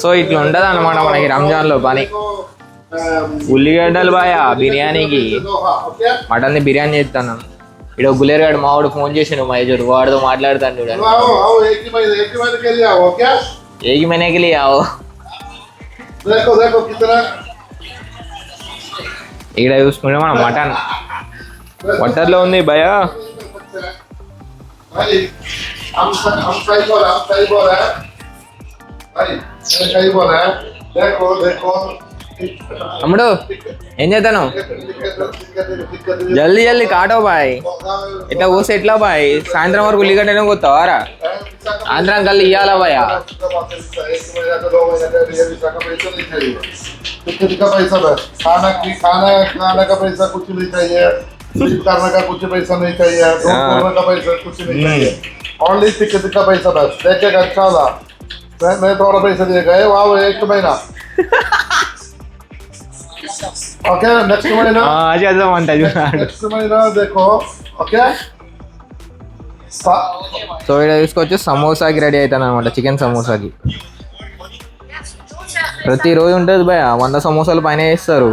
So ఇట్లా ఉండదు అనమాట మనకి రంజాన్ లో పని ఉల్లిగడ్డలు బాయా బిర్యానీకి మటన్ ది బిర్యానీ చేస్తాను ఇక్కడ గులేరుగాడు మావాడు ఫోన్ చేసిండు మహేశ్వర్ వాడితో మాట్లాడుతాను చూడండి आओ आओ एक ही महीने एक ही महीने के लिए आओ क्या ఏగి మెనకిలి ఆవు देखो देखो कितना ఇక్కడ చూసుకుంటే మన మటన్ వాటర్ లో ఉంది భయ भाई हम हम सही बोल हम सही बोल रहे हैं भाई मैं सही बोल रहे हैं देखो देखो తమ్ముడు ఏం చేస్తాను జల్దీ జల్దీ కాటో బాయ్ ఇట్లా కూస్తే ఎట్లా బాయ్ సాయంత్రం వరకు ఉల్లిగడ్డనే కొత్తావారా సాయంత్రం కల్లా ఇయ్యాలా బాయ్ का पैसा बस खाना की खाना खाने का पैसा कुछ नहीं चाहिए sleep करने का कुछ पैसा नहीं चाहिए रूम हाँ। खोलने का पैसा कुछ नहीं चाहिए ओनली टिकट का पैसा बस देखेगा अच्छा था मैं मैं थोड़ा पैसे दे गए वाह एक महीना ओके नेक्स्ट महीना हाँ आज ऐसा मानता हूँ नेक्स्ट महीना देखो ఓకే సో ఇక్కడ తీసుకొచ్చి సమోసాకి రెడీ అవుతాను అనమాట చికెన్ సమోసాకి ప్రతిరోజు ఉంటుంది భయ వంద సమోసాలు పైన వేస్తారు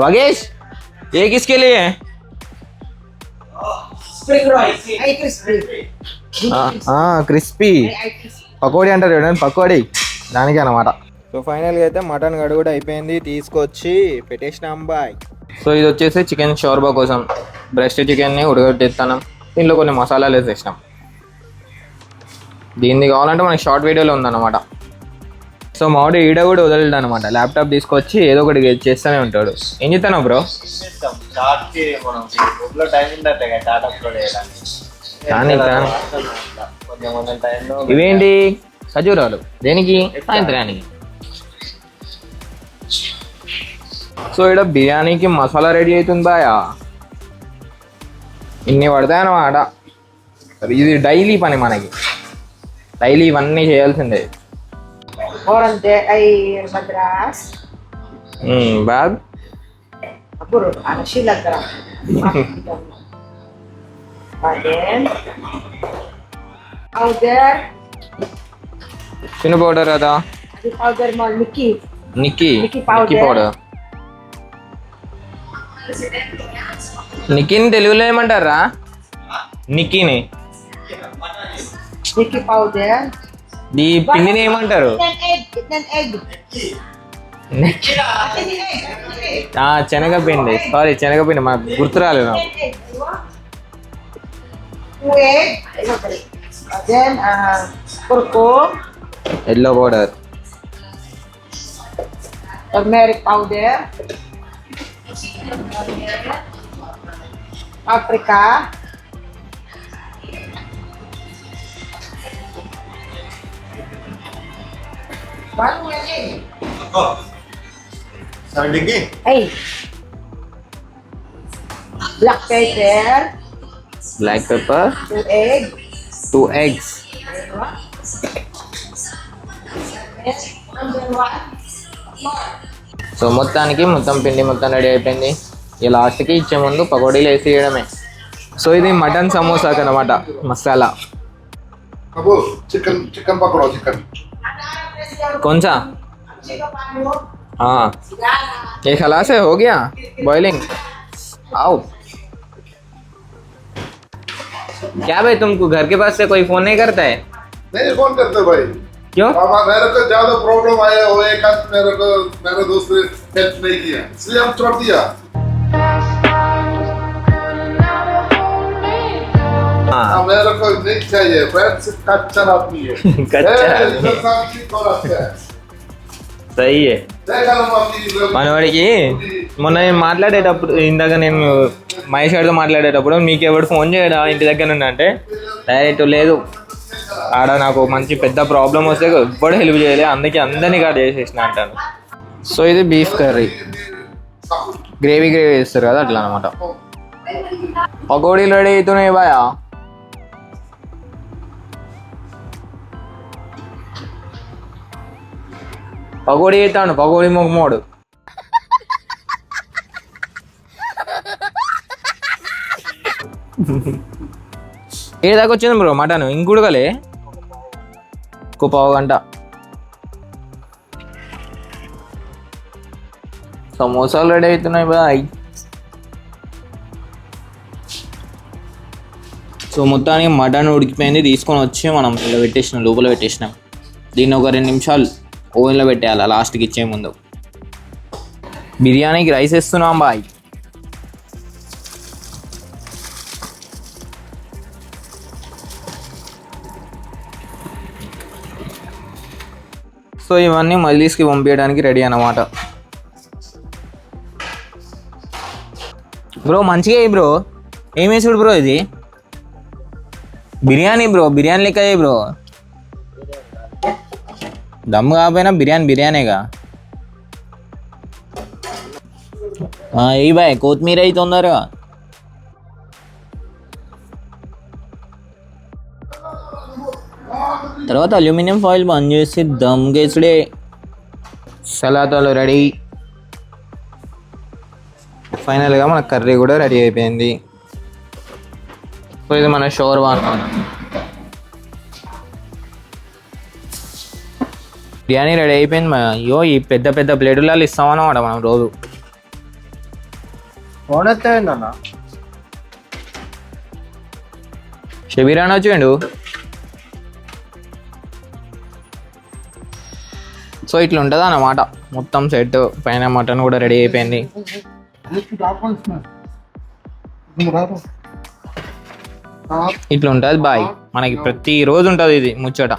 వగేష్ ఏ కిస్కెళ్ళి క్రిస్పీ పకోడీ అంటారు చూడండి పకోడీ. దానికి అనమాట సో ఫైనల్గా అయితే మటన్ గడు కూడా అయిపోయింది. తీసుకొచ్చి పెట్టేసినాం బాయ్ సో ఇది వచ్చేసి చికెన్ షోర్బా కోసం. బ్రెస్ట్ చికెన్ని ఉడకబెట్టిస్తాను. దీంట్లో కొన్ని మసాలాలు వేసేసినాం. దీన్ని కావాలంటే మనకి షార్ట్ వీడియోలో ఉందన్నమాట. సో మామిడి ఈడ కూడా వదలడు అనమాట ల్యాప్టాప్ తీసుకొచ్చి ఏదో ఒకటి చేస్తూనే ఉంటాడు. ఏం చేస్తాను బ్రో? టైం కానీ ఇవేంటి? ఖజూరాలు. దేనికి? సాయంత్రానికి. సో ఇక్కడ బిర్యానీకి మసాలా రెడీ అవుతుంది బాయా. ఇన్ని పడతాయి అన్నమాట. ఇది డైలీ పని మనకి. డైలీ ఇవన్నీ చేయాల్సిందే. Orang de ay madras. Bag Apuro, ano sila gra. Then, powder. చిన్న పౌడర్ కదా Di powder mo, Nikki. Nikki Nikki powder. Nikki powder నిక్కీని తెలుగులో ఏమంటారా నిక్కీని Nikki powder. ఈ పిండిని ఏమంటారు? శనగపిండి సారీ శనగపిండి మాకు గుర్తు రాలేదు yellow powder turmeric powder. Africa. Bago nga yan eh. Ako. Eh. Black pepper. Black pepper. Two eggs. Two eggs. So మొత్తానికి మొత్తం పిండి మొత్తం రెడీ అయిపోయింది ఈ లాస్ట్కి ఇచ్చే ముందు పకోడీలు వేసి సో ఇది మటన్ సమోసాకి అనమాట masala chicken chicken pakoda chicken chicken सा? हाँ। ये खलास है हो गया? बॉइलिंग आओ। क्या भाई तुमको घर के पास से कोई फ़ोन नहीं करता है? नहीं फ़ोन करते भाई। क्यों? मेरे को ज़्यादा प्रॉब्लम आया वो एक मेरे को मेरे दोस्त ने हेल्प नहीं किया। इसलिए हम छोड़ दिया। हाँ हाँ, मेरे को नहीं चाहिए फ्रेंड्स कच्चा आदमी है कच्चा ए, आदमी। इधर साथ की कौन आता है? सही है देखा ना मम्मी इधर- మనవాడికి మొన్న నేను మాట్లాడేటప్పుడు ఇందాక నేను మహేష్ గారితో మాట్లాడేటప్పుడు మీకు ఎవడు ఫోన్ చేయడా ఇంటి దగ్గర నుండి అంటే డైరెక్ట్ లేదు ఆడ నాకు మంచి పెద్ద ప్రాబ్లం వస్తే ఎవ్వడు హెల్ప్ చేయలే అందుకే అందరినీ కాడ చేసేసిన అంటాను సో ఇది బీఫ్ కర్రీ గ్రేవీ గ్రేవీ వేస్తారు కదా అట్లా అనమాట పకోడీలు రెడీ అవుతున్నాయి బాయా పకోడీ అవుతాడు పకోడీ మొగమోడు ఏ దాకా వచ్చింది బ్రో? మటన్? ఇంకుడుగలే ఒక్క పావు గంట. సమోసాలు రెడీ అవుతున్నాయి బాయ్. సో మొత్తానికి మటన్ ఉడికిపోయింది. తీసుకొని వచ్చి మనం ఇలా పెట్టేసినాం లోపల పెట్టేసినాం. దీన్ని ఒక రెండు నిమిషాలు ఓవెన్లో పెట్టేయాలి? లాస్ట్కి ఇచ్చే ముందు. బిర్యానీకి రైస్ వేస్తున్నాం బాయ్. సో ఇవన్నీ మజ్లీస్కి పంపించడానికి రెడీ అన్నమాట. బ్రో మంచిగా బ్రో. ఏం వేసుడు బ్రో ఇది? బిర్యానీ బ్రో బిర్యానీ లెక్క బ్రో. దమ్ కాకపోయినా బిర్యానీ బిర్యానీగా. ఏ బాయ్ కొత్తిమీర అయితే తొందరగా. తర్వాత అల్యూమినియం ఫాయిల్ బంద్ చేసి దమ్ కేసుడే సలాతాలు రెడీ. ఫైనల్గా మన కర్రీ కూడా రెడీ అయిపోయింది. సో ఇది మన షోర్వా. అన్నమాట బిర్యానీ రెడీ అయిపోయింది మా అయ్యో ఈ పెద్ద పెద్ద ప్లేటులలో ఇస్తామన్నమాట మనం రోజు. ఫోన్ ఎత్తేందన్న షబీర్ అని వచ్చిండు? సో ఇట్లా ఉంటుంది అన్నమాట. మొత్తం సెట్ పైన మటన్ కూడా రెడీ అయిపోయింది. ఇట్లా ఉంటుంది బాయ్. మనకి ప్రతి రోజు ఉంటుంది ఇది ముచ్చట.